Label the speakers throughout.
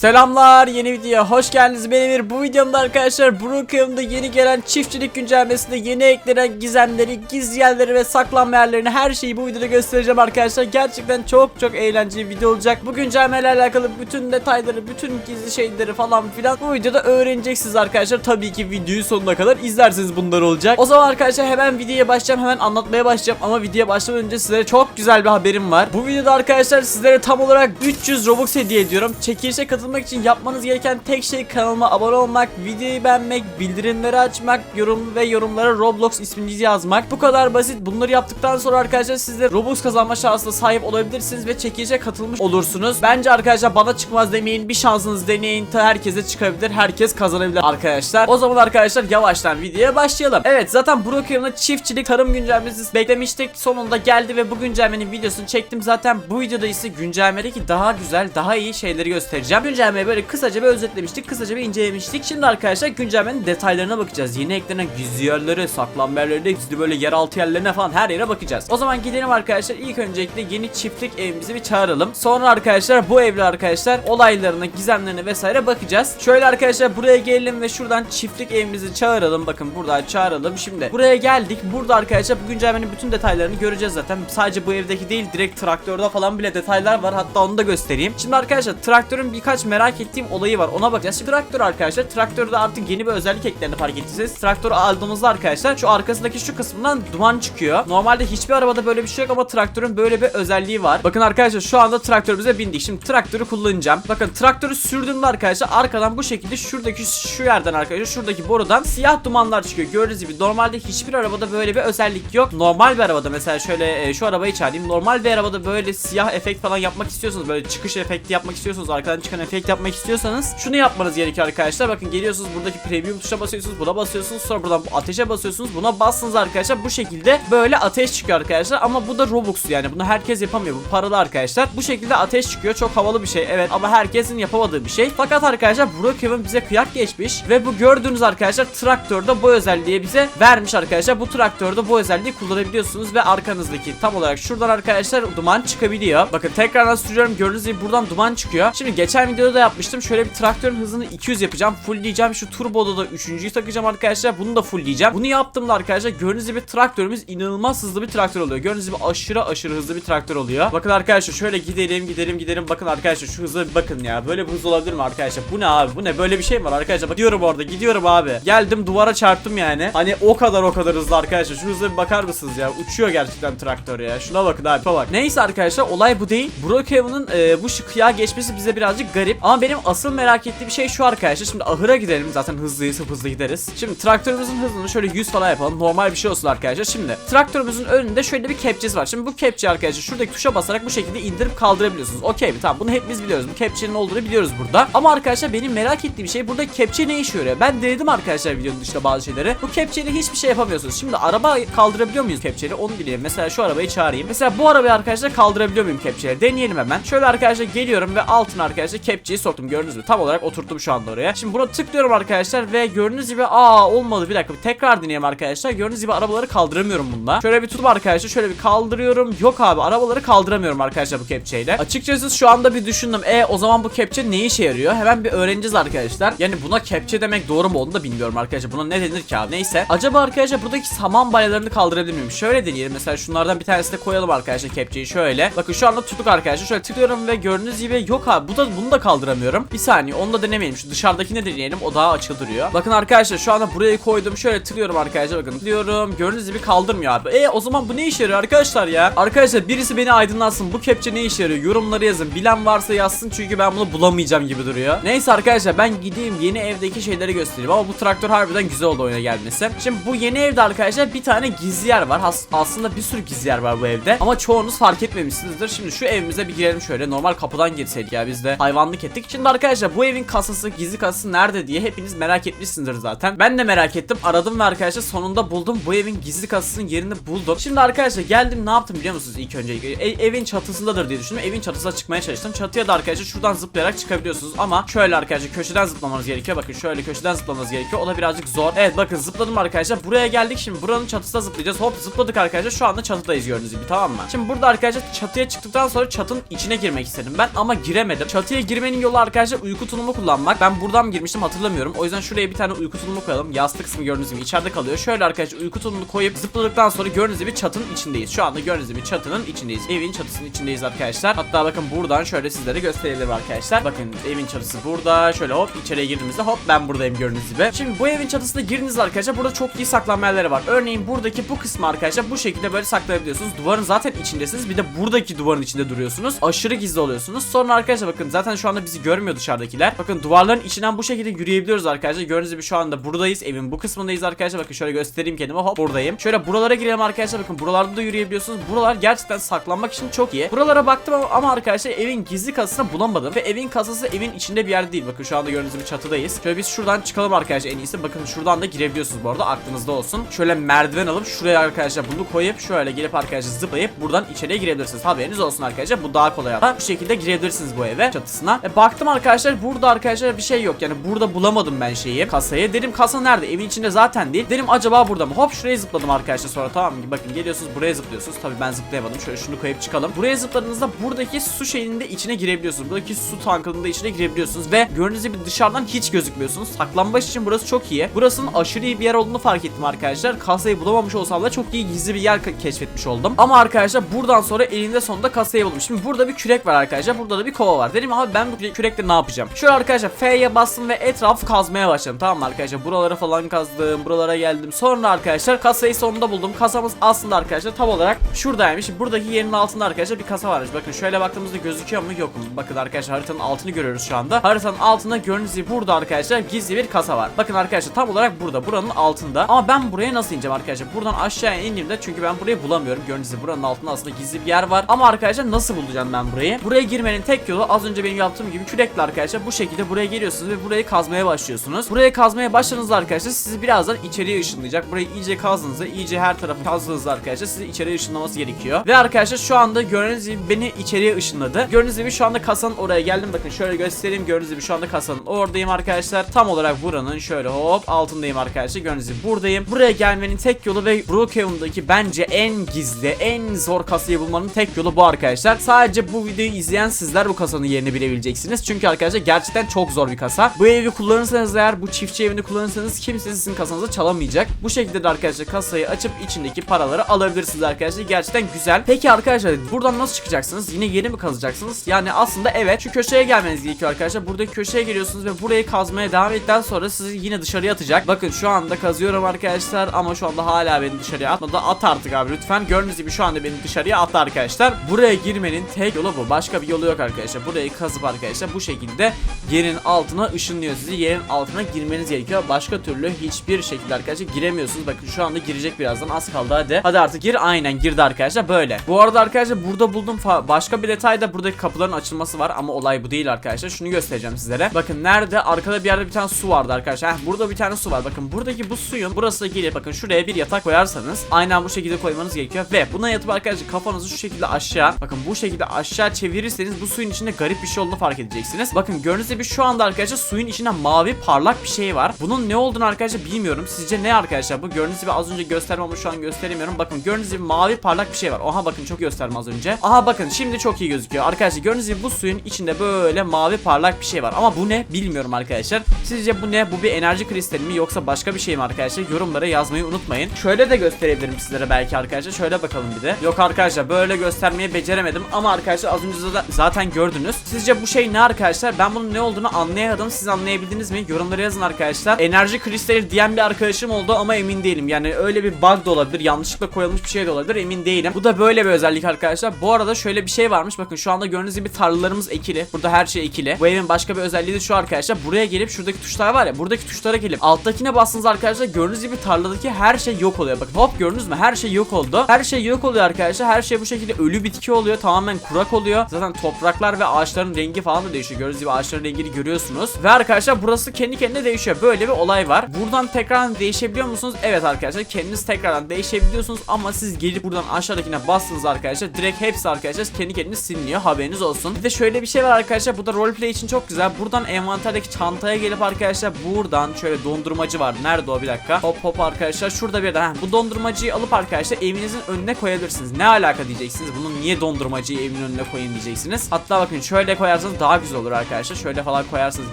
Speaker 1: Selamlar yeni videoya hoş geldiniz benim Emir. Bu videomda arkadaşlar Brookhaven'da yeni gelen çiftçilik güncellemesinde yeni eklenen gizemleri, gizli yerleri ve saklanma yerlerini her şeyi bu videoda göstereceğim arkadaşlar. Gerçekten çok çok eğlenceli bir video olacak. Bu güncellemeyle alakalı bütün detayları, bütün gizli şeyleri falan filan bu videoda öğreneceksiniz arkadaşlar. Tabii ki videoyu sonuna kadar izlerseniz bunlar olacak. O zaman arkadaşlar hemen videoya başlayacağım. Hemen anlatmaya başlayacağım ama videoya başlamadan önce sizlere çok güzel bir haberim var. Bu videoda arkadaşlar sizlere tam olarak 300 Robux hediye ediyorum. Çekilişe katılmak için yapmanız gereken tek şey kanalıma abone olmak, videoyu beğenmek, bildirimleri açmak, yorum ve yorumlara Roblox isminizi yazmak. Bu kadar basit. Bunları yaptıktan sonra arkadaşlar siz de Robux kazanma şansına sahip olabilirsiniz ve çekilişe katılmış olursunuz. Bence arkadaşlar bana çıkmaz demeyin. Bir şansınız deneyin. Herkese çıkabilir. Herkes kazanabilir arkadaşlar. O zaman arkadaşlar yavaştan videoya başlayalım. Evet zaten Brookhaven'da çiftçilik tarım güncellemesi beklemiştik. Sonunda geldi ve bu güncellemenin videosunu çektim. Zaten bu videoda ise güncellemedeki daha güzel, daha iyi şeyleri göstereceğim. Güncellemeyi böyle kısaca bir özetlemiştik. Kısaca bir incelemiştik. Şimdi arkadaşlar güncellemenin detaylarına bakacağız. Yeni eklenen gizli yerlere, saklanma yerlerine, gizli böyle yeraltı yerlerine falan her yere bakacağız. O zaman gidelim arkadaşlar. İlk öncelikle yeni çiftlik evimizi bir çağıralım. Sonra arkadaşlar bu evle arkadaşlar olaylarına, gizemlerine vesaire bakacağız. Şöyle arkadaşlar buraya gelelim ve şuradan çiftlik evimizi çağıralım. Bakın buradan çağıralım. Şimdi buraya geldik. Burada arkadaşlar bu güncellemenin bütün detaylarını göreceğiz zaten. Sadece bu evdeki değil direkt traktörde falan bile detaylar var. Hatta onu da göstereyim. Şimdi arkadaşlar traktörün birkaç merak ettiğim olayı var. Ona bakacağız. Şimdi traktör arkadaşlar. Traktörde artık yeni bir özellik eklendi fark ettiyseniz. Traktörü aldığımızda arkadaşlar şu arkasındaki şu kısmından duman çıkıyor. Normalde hiçbir arabada böyle bir şey yok ama traktörün böyle bir özelliği var. Bakın arkadaşlar şu anda traktörümüze bindik. Şimdi traktörü kullanacağım. Bakın traktörü sürdüğümde arkadaşlar arkadan bu şekilde şuradaki şu yerden arkadaşlar şuradaki borudan siyah dumanlar çıkıyor. Gördüğünüz gibi normalde hiçbir arabada böyle bir özellik yok. Normal bir arabada mesela şöyle e, şu arabayı çağırayım. Normal bir arabada böyle siyah efekt falan yapmak istiyorsanız böyle çıkış efekti yapmak istiyorsanız arkadan çıkan efekt yapmak istiyorsanız şunu yapmanız gerekiyor arkadaşlar. Bakın geliyorsunuz buradaki premium tuşa basıyorsunuz. Buna basıyorsunuz. Sonra buradan bu ateşe basıyorsunuz. Buna bastınız arkadaşlar. Bu şekilde böyle ateş çıkıyor arkadaşlar. Ama bu da Robux yani. Bunu herkes yapamıyor. Bu paralı arkadaşlar. Bu şekilde ateş çıkıyor. Çok havalı bir şey. Evet ama herkesin yapamadığı bir şey. Fakat arkadaşlar Brookhaven bize kıyak geçmiş ve bu gördüğünüz arkadaşlar traktörde bu özelliği bize vermiş arkadaşlar. Bu traktörde bu özelliği kullanabiliyorsunuz ve arkanızdaki tam olarak şuradan arkadaşlar duman çıkabiliyor. Bakın tekrardan sürüyorum. Gördüğünüz gibi buradan duman çıkıyor. Şimdi geçen videoda da yapmıştım. Şöyle bir traktörün hızını 200 yapacağım. Fullleyeceğim. Şu turboda da 3.'yü takacağım arkadaşlar. Bunu da fullleyeceğim. Bunu yaptığımda arkadaşlar gördüğünüz gibi traktörümüz inanılmaz hızlı bir traktör oluyor. Gördüğünüz gibi aşırı aşırı hızlı bir traktör oluyor. Bakın arkadaşlar şöyle gidelim gidelim gidelim. Bakın arkadaşlar şu hıza bir bakın ya. Böyle bir hız olabilir mi arkadaşlar? Bu ne abi? Bu ne? Böyle bir şey mi var arkadaşlar? Bak gidiyorum orada. Gidiyorum abi. Geldim duvara çarptım yani. Hani o kadar o kadar hızlı arkadaşlar. Şu hıza bir bakar mısınız ya? Uçuyor gerçekten traktör ya. Şuna bakın abi. Bak. Neyse arkadaşlar olay bu değil. Brookhaven'ın e, bu şıkıya geçmesi bize birazcık garip. Ama benim asıl merak ettiğim şey şu arkadaşlar. Şimdi ahıra gidelim. Zaten hızlıyız. Hızlı gideriz. Şimdi traktörümüzün hızını şöyle 100 falan yapalım. Normal bir şey olsun arkadaşlar. Şimdi traktörümüzün önünde şöyle bir kepçesi var. Şimdi bu kepçe arkadaşlar şuradaki tuşa basarak bu şekilde indirip kaldırabiliyorsunuz. Okey mi? Tamam. Bunu hepimiz biliyoruz. Bu kepçenin olduğunu biliyoruz burada. Ama arkadaşlar benim merak ettiğim şey burada kepçe ne işe yarıyor? Ben denedim arkadaşlar videonun dışında bazı şeyleri. Bu kepçeyle hiçbir şey yapamıyorsunuz. Şimdi araba kaldırabiliyor muyuz kepçeyle? Onu bileyim. Mesela şu arabayı çağırayım. Mesela bu arabayı arkadaşlar kaldırabiliyor muyum kepçeyle? Deneyelim hemen. Şöyle arkadaşlar geliyorum ve altına arkadaşlar kepçeyi soktum. Gördünüz mü? Tam olarak oturttum şu anda oraya. Şimdi buna tıklıyorum arkadaşlar ve gördüğünüz gibi aa olmadı. Bir dakika tekrar deneyeyim arkadaşlar. Gördüğünüz gibi arabaları kaldıramıyorum bunda. Şöyle bir tutup arkadaşlar şöyle bir kaldırıyorum. Yok abi arabaları kaldıramıyorum arkadaşlar bu kepçeyle. Açıkçası şu anda bir düşündüm. E o zaman bu kepçe ne işe yarıyor? Hemen bir öğreneceğiz arkadaşlar. Yani buna kepçe demek doğru mu onu da bilmiyorum arkadaşlar. Buna ne denir ki abi? Neyse. Acaba arkadaşlar buradaki saman balyalarını kaldırabilir miyim? Şöyle deneyelim. Mesela şunlardan bir tanesini koyalım arkadaşlar kepçeyi şöyle. Bakın şu anda tuttuk arkadaşlar. Şöyle tıklıyorum ve gördüğünüz gibi yok abi. Bu da bunu da kaldıramıyorum. Bir saniye onu da denemeyelim. Şu dışarıdakini deneyelim. O daha açık duruyor. Bakın arkadaşlar şu anda buraya koydum. Şöyle tıklıyorum arkadaşlar bakın. Tıklıyorum. Gördüğünüz gibi kaldırmıyor abi. E o zaman bu ne işe yarıyor arkadaşlar ya? Arkadaşlar birisi beni aydınlatsın. Bu kepçe ne işe yarıyor? Yorumları yazın. Bilen varsa yazsın çünkü ben bunu bulamayacağım gibi duruyor. Neyse arkadaşlar ben gideyim yeni evdeki şeyleri göstereyim. Ama bu traktör harbiden güzel oldu oyuna gelmesi. Şimdi bu yeni evde arkadaşlar bir tane gizli yer var. As- aslında bir sürü gizli yer var bu evde. Ama çoğunuz fark etmemişsinizdir. Şimdi şu evimize bir girelim şöyle. Normal kapıdan girseydik ya biz de hayvanlık ettik. Şimdi arkadaşlar bu evin kasası gizli kasası nerede diye hepiniz merak etmişsinizdir zaten. Ben de merak ettim. Aradım ve arkadaşlar sonunda buldum. Bu evin gizli kasasının yerini buldum. Şimdi arkadaşlar geldim ne yaptım biliyor musunuz ilk önce? E- evin çatısındadır diye düşündüm. Evin çatısına çıkmaya çalıştım. Çatıya da arkadaşlar şuradan zıplayarak çıkabiliyorsunuz. Ama şöyle arkadaşlar köşeden zıplamanız gerekiyor. Bakın şöyle köşeden zıplamanız gerekiyor. O da birazcık zor. Evet bakın zıpladım arkadaşlar. Buraya geldik şimdi. Buranın çatısına zıplayacağız. Hop zıpladık arkadaşlar. Şu anda çatıdayız gördüğünüz gibi tamam mı? Şimdi burada arkadaşlar çatıya çıktıktan sonra çatının içine girmek istedim ben ama giremedim. Çatıya girip girmenin yolu arkadaşlar uyku tulumu kullanmak. Ben buradan girmiştim hatırlamıyorum. O yüzden şuraya bir tane uyku tulumu koyalım. Yastık kısmı gördüğünüz gibi içeride kalıyor. Şöyle arkadaşlar uyku tulumunu koyup zıpladıktan sonra gördüğünüz gibi çatının içindeyiz. Şu anda gördüğünüz gibi çatının içindeyiz. Evin çatısının içindeyiz arkadaşlar. Hatta bakın buradan şöyle sizlere gösterebilirim arkadaşlar. Bakın evin çatısı burada. Şöyle hop içeriye girdiğimizde hop ben buradayım gördüğünüz gibi. Şimdi bu evin çatısına girdiniz arkadaşlar. Burada çok iyi saklanma yerleri var. Örneğin buradaki bu kısmı arkadaşlar bu şekilde böyle saklayabiliyorsunuz. Duvarın zaten içindesiniz. Bir de buradaki duvarın içinde duruyorsunuz. Aşırı gizli oluyorsunuz. Sonra arkadaşlar bakın zaten şu anda bizi görmüyor dışarıdakiler. Bakın duvarların içinden bu şekilde yürüyebiliyoruz arkadaşlar. Gördüğünüz gibi şu anda buradayız. Evin bu kısmındayız arkadaşlar. Bakın şöyle göstereyim kendime. Hop buradayım. Şöyle buralara girelim arkadaşlar. Bakın buralarda da yürüyebiliyorsunuz. Buralar gerçekten saklanmak için çok iyi. Buralara baktım ama, ama arkadaşlar evin gizli kasasını bulamadım. Ve evin kasası evin içinde bir yerde değil. Bakın şu anda gördüğünüz gibi çatıdayız. Şöyle biz şuradan çıkalım arkadaşlar en iyisi. Bakın şuradan da girebiliyorsunuz bu arada. Aklınızda olsun. Şöyle merdiven alıp şuraya arkadaşlar bunu koyup şöyle gelip arkadaşlar zıplayıp buradan içeriye girebilirsiniz. Haberiniz olsun arkadaşlar. Bu daha kolay. hatta. Bu şekilde girebilirsiniz bu eve çatısına. E, baktım arkadaşlar burada arkadaşlar bir şey yok. Yani burada bulamadım ben şeyi. Kasayı. Dedim kasa nerede? Evin içinde zaten değil. Dedim acaba burada mı? Hop şuraya zıpladım arkadaşlar sonra tamam mı? Bakın geliyorsunuz buraya zıplıyorsunuz. Tabii ben zıplayamadım. Şöyle şunu koyup çıkalım. Buraya zıpladığınızda buradaki su şeyinin de içine girebiliyorsunuz. Buradaki su tankının da içine girebiliyorsunuz ve gördüğünüz gibi dışarıdan hiç gözükmüyorsunuz. Saklambaç için burası çok iyi. Burasının aşırı iyi bir yer olduğunu fark ettim arkadaşlar. Kasayı bulamamış olsam da çok iyi gizli bir yer ke- keşfetmiş oldum. Ama arkadaşlar buradan sonra elinde sonunda kasayı buldum. Şimdi burada bir kürek var arkadaşlar. Burada da bir kova var. Dedim abi ben bu küre- kürekle ne yapacağım? Şöyle arkadaşlar F'ye bastım ve etrafı kazmaya başladım. Tamam mı arkadaşlar? Buralara falan kazdım. Buralara geldim. Sonra arkadaşlar kasayı sonunda buldum. Kasamız aslında arkadaşlar tam olarak şuradaymış. Buradaki yerin altında arkadaşlar bir kasa varmış. Bakın şöyle baktığımızda gözüküyor mu? Yok mu? Bakın arkadaşlar haritanın altını görüyoruz şu anda. Haritanın altında gördüğünüz gibi burada arkadaşlar gizli bir kasa var. Bakın arkadaşlar tam olarak burada. Buranın altında. Ama ben buraya nasıl ineceğim arkadaşlar? Buradan aşağıya indiğimde çünkü ben burayı bulamıyorum. Gördüğünüz gibi buranın altında aslında gizli bir yer var. Ama arkadaşlar nasıl bulacağım ben burayı? Buraya girmenin tek yolu az önce benim yaptığım gibi kürekle arkadaşlar bu şekilde buraya geliyorsunuz ve burayı kazmaya başlıyorsunuz. Burayı kazmaya başladığınızda arkadaşlar sizi birazdan içeriye ışınlayacak. Burayı iyice kazdığınızda, iyice her tarafı kazdığınızda arkadaşlar sizi içeriye ışınlaması gerekiyor. Ve arkadaşlar şu anda gördüğünüz gibi beni içeriye ışınladı. Gördüğünüz gibi şu anda kasanın oraya geldim. Bakın şöyle göstereyim. Gördüğünüz gibi şu anda kasanın oradayım arkadaşlar. Tam olarak buranın şöyle hop altındayım arkadaşlar. Gördüğünüz gibi buradayım. Buraya gelmenin tek yolu ve Brookhaven'daki bence en gizli, en zor kasayı bulmanın tek yolu bu arkadaşlar. Sadece bu videoyu izleyen sizler bu kasanın yerini bilebileceksiniz. Çünkü arkadaşlar gerçekten çok zor bir kasa. Bu evi kullanırsanız eğer bu çiftçi evini kullanırsanız kimse sizin kasanızı çalamayacak. Bu şekilde de arkadaşlar kasayı açıp içindeki paraları alabilirsiniz arkadaşlar. Gerçekten güzel. Peki arkadaşlar buradan nasıl çıkacaksınız? Yine yeni mi kazacaksınız? Yani aslında evet şu köşeye gelmeniz gerekiyor arkadaşlar. Buradaki köşeye geliyorsunuz ve burayı kazmaya devam ettikten sonra sizi yine dışarıya atacak. Bakın şu anda kazıyorum arkadaşlar ama şu anda hala beni dışarıya atmadı. At artık abi lütfen. Gördüğünüz gibi şu anda beni dışarıya attı arkadaşlar. Buraya girmenin tek yolu bu. Başka bir yolu yok arkadaşlar. Burayı kazıp arkadaşlar bu şekilde yerin altına ışınlıyor sizi. Yerin altına girmeniz gerekiyor. Başka türlü hiçbir şekilde arkadaşlar giremiyorsunuz. Bakın şu anda girecek birazdan. Az kaldı hadi. Hadi artık gir. Aynen girdi arkadaşlar böyle. Bu arada arkadaşlar burada buldum başka bir detay da buradaki kapıların açılması var ama olay bu değil arkadaşlar. Şunu göstereceğim sizlere. Bakın nerede? Arkada bir yerde bir tane su vardı arkadaşlar. Heh, burada bir tane su var. Bakın buradaki bu suyun burası da gelip bakın şuraya bir yatak koyarsanız aynen bu şekilde koymanız gerekiyor ve buna yatıp arkadaşlar kafanızı şu şekilde aşağı bakın bu şekilde aşağı çevirirseniz bu suyun içinde garip bir şey olduğunu fark edeceksiniz. Bakın gördüğünüz gibi şu anda arkadaşlar suyun içinde mavi parlak bir şey var. Bunun ne olduğunu arkadaşlar bilmiyorum. Sizce ne arkadaşlar bu? Gördüğünüz gibi az önce göstermem şu an gösteremiyorum. Bakın gördüğünüz gibi mavi parlak bir şey var. Oha bakın çok gösterdim az önce. Aha bakın şimdi çok iyi gözüküyor. Arkadaşlar gördüğünüz gibi bu suyun içinde böyle mavi parlak bir şey var. Ama bu ne bilmiyorum arkadaşlar. Sizce bu ne? Bu bir enerji kristali mi yoksa başka bir şey mi arkadaşlar? Yorumlara yazmayı unutmayın. Şöyle de gösterebilirim sizlere belki arkadaşlar. Şöyle bakalım bir de. Yok arkadaşlar böyle göstermeyi beceremedim ama arkadaşlar az önce zaten gördünüz. Sizce bu şey ne arkadaşlar? Ben bunun ne olduğunu anlayamadım. Siz anlayabildiniz mi? Yorumlara yazın arkadaşlar. Enerji kristali diyen bir arkadaşım oldu ama emin değilim. Yani öyle bir bug da olabilir. Yanlışlıkla koyulmuş bir şey de olabilir. Emin değilim. Bu da böyle bir özellik arkadaşlar. Bu arada şöyle bir şey varmış. Bakın şu anda gördüğünüz gibi tarlalarımız ekili. Burada her şey ekili. Bu evin başka bir özelliği de şu arkadaşlar. Buraya gelip şuradaki tuşlar var ya. Buradaki tuşlara gelip alttakine bastınız arkadaşlar. Gördüğünüz gibi tarladaki her şey yok oluyor. Bakın hop gördünüz mü? Her şey yok oldu. Her şey yok oluyor arkadaşlar. Her şey bu şekilde ölü bitki oluyor. Tamamen kurak oluyor. Zaten topraklar ve ağaçların rengi falan da değişiyor. Gördüğünüz gibi ağaçların rengini görüyorsunuz. Ve arkadaşlar burası kendi kendine değişiyor. Böyle bir olay var. Buradan tekrardan değişebiliyor musunuz? Evet arkadaşlar kendiniz tekrardan değişebiliyorsunuz ama siz gelip buradan aşağıdakine bastınız arkadaşlar. Direkt hepsi arkadaşlar kendi kendine siliniyor. Haberiniz olsun. Bir de şöyle bir şey var arkadaşlar. Bu da roleplay için çok güzel. Buradan envanterdeki çantaya gelip arkadaşlar buradan şöyle dondurmacı var. Nerede o bir dakika? Hop hop arkadaşlar. Şurada bir de. Bu dondurmacıyı alıp arkadaşlar evinizin önüne koyabilirsiniz. Ne alaka diyeceksiniz. Bunun niye dondurmacıyı evin önüne koyun diyeceksiniz. Hatta bakın şöyle koyarsanız koyarsanız daha güzel olur arkadaşlar. Şöyle falan koyarsanız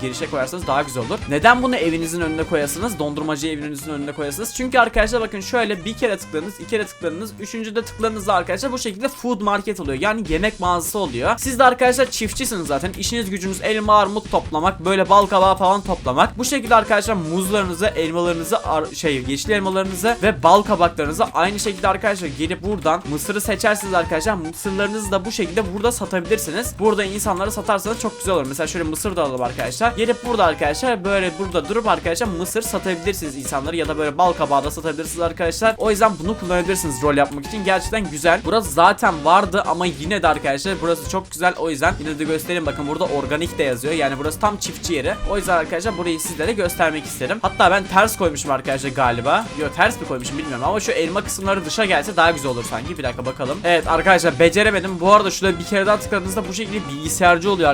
Speaker 1: girişe koyarsanız daha güzel olur. Neden bunu evinizin önüne koyasınız? Dondurmacı evinizin önüne koyasınız. Çünkü arkadaşlar bakın şöyle bir kere tıkladınız, iki kere tıkladınız, üçüncü de tıkladığınızda arkadaşlar bu şekilde food market oluyor. Yani yemek mağazası oluyor. Siz de arkadaşlar çiftçisiniz zaten. İşiniz gücünüz elma armut toplamak, böyle bal kabağı falan toplamak. Bu şekilde arkadaşlar muzlarınızı, elmalarınızı, ar- şey yeşil elmalarınızı ve bal kabaklarınızı aynı şekilde arkadaşlar gelip buradan mısırı seçersiniz arkadaşlar. Mısırlarınızı da bu şekilde burada satabilirsiniz. Burada insanlara satarsanız çok güzel olur. Mesela şöyle mısır da alalım arkadaşlar. Gelip burada arkadaşlar böyle burada durup arkadaşlar mısır satabilirsiniz insanları ya da böyle bal kabağı da satabilirsiniz arkadaşlar. O yüzden bunu kullanabilirsiniz rol yapmak için. Gerçekten güzel. Burası zaten vardı ama yine de arkadaşlar burası çok güzel. O yüzden yine de göstereyim. Bakın burada organik de yazıyor. Yani burası tam çiftçi yeri. O yüzden arkadaşlar burayı sizlere göstermek isterim. Hatta ben ters koymuşum arkadaşlar galiba. Yok ters mi koymuşum bilmiyorum ama şu elma kısımları dışa gelse daha güzel olur sanki. Bir dakika bakalım. Evet arkadaşlar beceremedim. Bu arada şurada bir kere daha tıkladığınızda bu şekilde bilgisayarcı oluyor.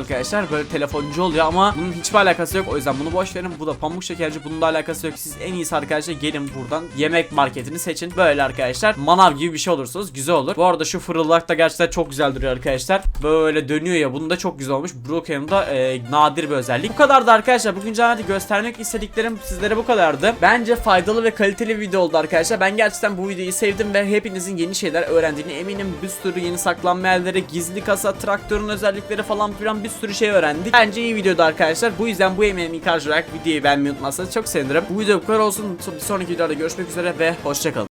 Speaker 1: Böyle telefoncu oluyor ama bunun hiçbir alakası yok. O yüzden bunu boş verin. Bu da pamuk şekerci. Bunun da alakası yok. Siz en iyisi arkadaşlar gelin buradan yemek marketini seçin. Böyle arkadaşlar manav gibi bir şey olursunuz. Güzel olur. Bu arada şu fırıldak da gerçekten çok güzel duruyor arkadaşlar. Böyle dönüyor ya. Bunun da çok güzel olmuş. Brookhaven'da e, nadir bir özellik. Bu kadardı arkadaşlar. Bugün canlı göstermek istediklerim sizlere bu kadardı. Bence faydalı ve kaliteli bir video oldu arkadaşlar. Ben gerçekten bu videoyu sevdim ve hepinizin yeni şeyler öğrendiğini eminim. Bir sürü yeni saklanma yerleri, gizli kasa, traktörün özellikleri falan filan bir sürü şey öğrendik. Bence iyi videodu arkadaşlar. Bu yüzden bu emeğimi karşılayarak videoyu beğenmeyi unutmazsanız çok sevinirim. Bu video bu kadar olsun. Bir sonraki videoda görüşmek üzere ve hoşçakalın.